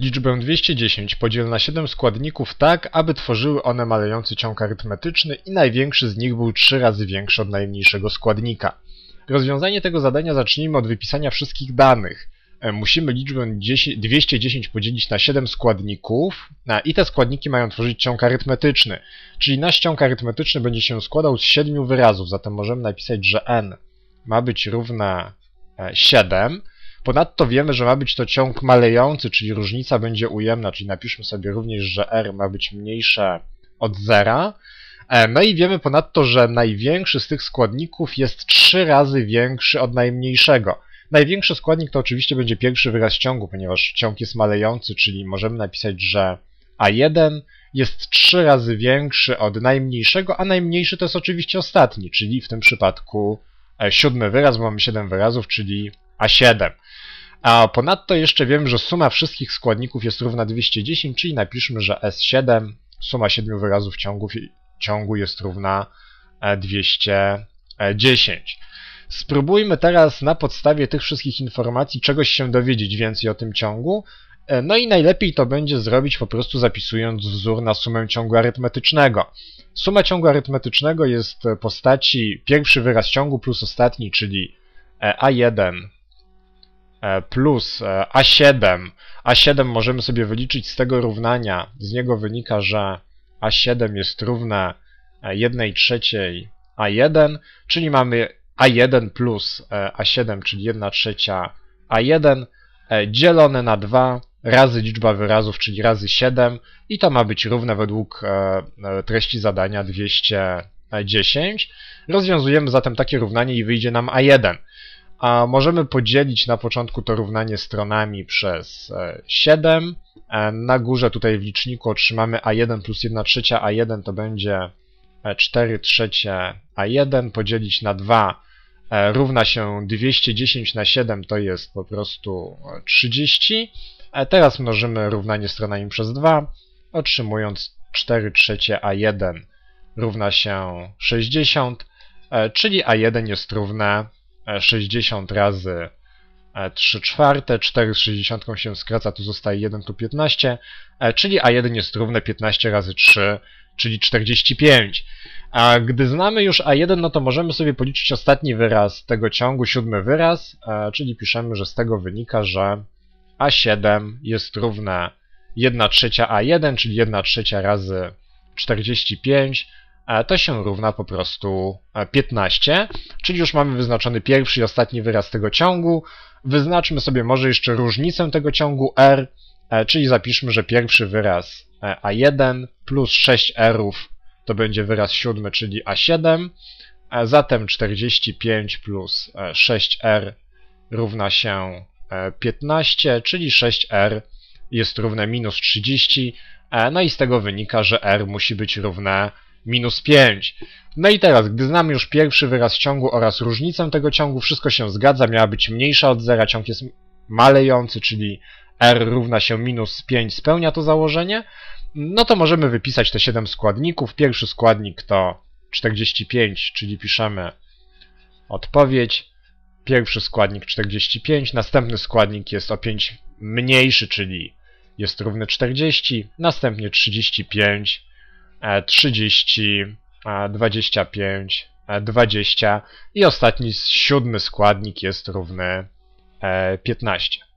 Liczbę 210 podziel na 7 składników tak, aby tworzyły one malejący ciąg arytmetyczny i największy z nich był 3 razy większy od najmniejszego składnika. Rozwiązanie tego zadania zacznijmy od wypisania wszystkich danych. E, musimy liczbę 10, 210 podzielić na 7 składników i te składniki mają tworzyć ciąg arytmetyczny. Czyli nasz ciąg arytmetyczny będzie się składał z 7 wyrazów, zatem możemy napisać, że n ma być równa 7. Ponadto wiemy, że ma być to ciąg malejący, czyli różnica będzie ujemna, czyli napiszmy sobie również, że r ma być mniejsze od zera. E, no i wiemy ponadto, że największy z tych składników jest 3 razy większy od najmniejszego. Największy składnik to oczywiście będzie pierwszy wyraz ciągu, ponieważ ciąg jest malejący, czyli możemy napisać, że A1 jest 3 razy większy od najmniejszego, a najmniejszy to jest oczywiście ostatni, czyli w tym przypadku e, siódmy wyraz, bo mamy 7 wyrazów, czyli A7. A ponadto jeszcze wiem, że suma wszystkich składników jest równa 210, czyli napiszmy, że S7, suma 7 wyrazów ciągów, ciągu jest równa 210. Spróbujmy teraz na podstawie tych wszystkich informacji czegoś się dowiedzieć więcej o tym ciągu. E, no i najlepiej to będzie zrobić po prostu zapisując wzór na sumę ciągu arytmetycznego. Suma ciągu arytmetycznego jest postaci pierwszy wyraz ciągu plus ostatni, czyli e, A1 e, plus A7. A7 możemy sobie wyliczyć z tego równania. Z niego wynika, że A7 jest równe 1 trzeciej A1, czyli mamy a1 plus e, A7, czyli 1 trzecia A1, e, dzielone na 2 razy liczba wyrazów, czyli razy 7 i to ma być równe według e, treści zadania 210. Rozwiązujemy zatem takie równanie i wyjdzie nam A1. A możemy podzielić na początku to równanie stronami przez 7. Na górze tutaj w liczniku otrzymamy A1 plus 1 trzecia A1 to będzie 4 trzecie A1 podzielić na 2 E, równa się 210 na 7 to jest po prostu 30. E, teraz mnożymy równanie stronami przez 2, otrzymując 4 trzecie A1 równa się 60, e, czyli A1 jest równe 60 razy 3 czwarte, 4 z 60 się skraca, tu zostaje 1, tu 15, czyli A1 jest równe 15 razy 3, czyli 45. A gdy znamy już A1, no to możemy sobie policzyć ostatni wyraz tego ciągu, siódmy wyraz, e, czyli piszemy, że z tego wynika, że A7 jest równe 1 trzecia A1, czyli 1 trzecia razy 45, e, to się równa po prostu 15, e, czyli już mamy wyznaczony pierwszy i ostatni wyraz tego ciągu. Wyznaczmy sobie może jeszcze różnicę tego ciągu R, czyli zapiszmy, że pierwszy wyraz A1 plus 6 Rów to będzie wyraz siódmy, czyli A7. Zatem 45 plus 6R e, równa się 15, e, czyli 6R jest równe minus 30. E, no i z tego wynika, że R musi być równe minus 5. No i teraz, gdy znamy już pierwszy wyraz ciągu oraz różnicę tego ciągu, wszystko się zgadza, miała być mniejsza od zera, ciąg jest malejący, czyli R równa się minus 5 spełnia to założenie no to możemy wypisać te 7 składników. Pierwszy składnik to 45, czyli piszemy odpowiedź. Pierwszy składnik 45, następny składnik jest o 5 mniejszy, czyli jest równy 40, następnie 35, 30, 25, 20 i ostatni siódmy składnik jest równy 15. E,